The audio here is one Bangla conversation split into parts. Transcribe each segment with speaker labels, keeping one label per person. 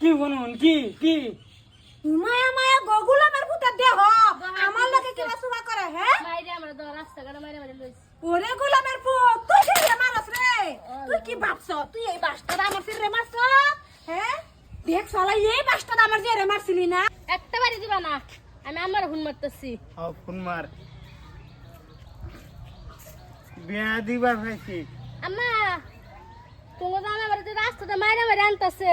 Speaker 1: কি শুনুন কি কি?
Speaker 2: মায়া মায়া গগুলামের পুতা দেহ। আমার লাগে কিবা সুবা করে হ্যাঁ
Speaker 3: মাইরে আমরা তো রাস্তাঘাটে মাইরে মাইরে লইছি।
Speaker 2: ওরে গোলামের পুত তুই সিরে মারস রে। তুই কি ভাবছ? তুই এই বাসটা আমার সিরে মারছ? হ্যাঁ দেখ শালা এই বাসটা আমার সিরে মারছিলি না।
Speaker 3: একটা বাড়ি দিবা না? আমি আমার হুন মারতেছি।
Speaker 1: ও ফোন মার। বিয়া দিবার হয়েছি
Speaker 3: আম্মা তোমার তো আমার রাস্তাতে মাইরে মাইরে আনতেছে।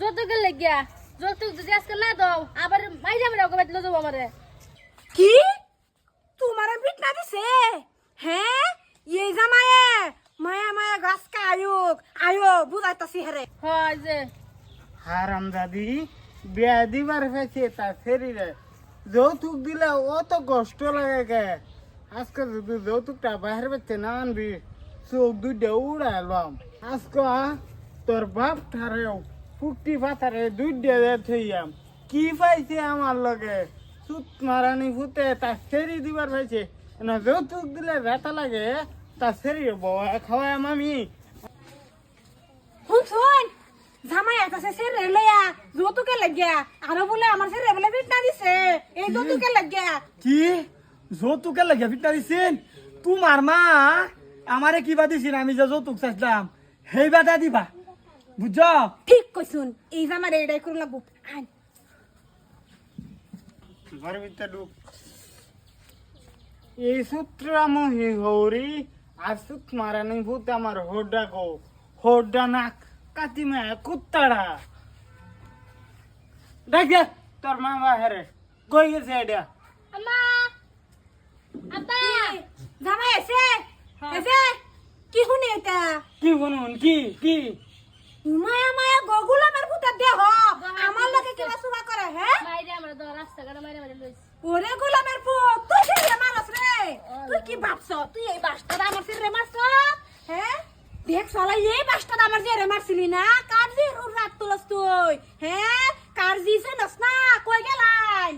Speaker 3: যৌতুক লেগিয়া যৌতুক যদি আজকে না দাও আবার মাইরে মাইরে ওকে বাড়িতে যাব আমারে।
Speaker 2: কি? তোমার বিটনা দিছে? হ্যাঁ? এই জামায়ে মায়া মায়া গাছ কা আয়ুক আয়ো বুঝাইতাছি হেরে।
Speaker 3: হয় যে।
Speaker 1: হারাম দাদি বিয়া দিবার হয়েছে তা শরীরে যৌতুক দিলে অত কষ্ট লাগে কে? আজকে যদি যৌতুকটা বাইরে বেচতে না আনবি চোখ দুইটা উড়াইলাম আজকে তোর বাপ ঠারেও ফুকটি পাথারে দুইটা থইয়াম। কি পাইছে আমার লগে? সুত মারানি ফুতে তা সেরি দিবার পাইছে। না যৌতুক দিলে ব্যথা লাগে তা সেরি বয়া খাওয়াই আমি
Speaker 2: শুন শুন। জামাই আইতাছে সে রেলয়া যৌতুকে লাগিয়া আরও বলে আমার সে রেবলে বিটনা দিছে। এই যৌতুকে লাগিয়া।
Speaker 4: কি? যৌতুকে লাগে ফিটনা দিছেন? তোমার মা আমারে কিবা দিছিল আমি যে যৌতুক চাইছিলাম সেই বাধা দিবা। বুঝছ
Speaker 2: ঠিক কইছুন এই জামাই এটাই করুন লাগবো। আন।
Speaker 1: ঘরের ভিতরে ঢুক। এই সূত্র আমি হৌরি আর সুত মারানি ভূত আমার হোডা গো হোডা নাক কাতি মা কুত্তাড়া। দেখ তোর মা বাহারে। কই গেছে এটা
Speaker 3: আম্মা আব্বা
Speaker 2: জামাই এসে এসে কি শুনি এটা?
Speaker 1: কি শুনুন কি কি?
Speaker 2: মায়া মায়া গগুলামের পুতা দেহ। আমার লাগে কিবা সুবা করে হ্যাঁ?
Speaker 3: মাইরে আমরা তো রাস্তাঘাটে মাইরে মাইরে লইছি।
Speaker 2: ওরে গোলামের পুত তুই সিরে মারস রে? তুই কি ভাবছ? তুই এই বাসটা আমার সিরে মারছ? হ্যাঁ? দেখ শালা এই বাসটা আমার সিরে মারছিলি না কার জি রাত তুলস তুই? হ্যাঁ? কার জি শুনস না? কই গেলাই?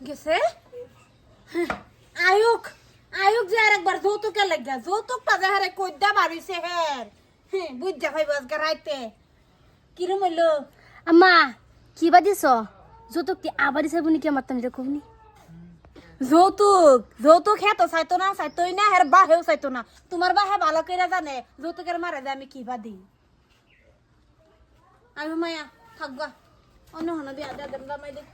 Speaker 2: গেছে হ্যাঁ, আয়ুক আয়ুক যে আরেকবার যৌতুকে লাগিয়া যৌতুক পাজে হারে কইদা বাড়িছে হের হ্যাঁ বুঝা ভাই আজকে রাইতে কিরম হইল
Speaker 3: আম্মা কি বা দিছ যৌতুক কি আবার দিছে বুনি কি আমার তুমি কবনি
Speaker 2: যৌতুক যৌতুক হে তো চাইতো না, চাইতোই না হের বাহেও চাইতো না। তোমার বাহে ভালো করে জানে যৌতুকের মারে যে আমি কিবা দিই আমি মায়া থাকবা অন্য হন বিয়া দেন দামাই দেখ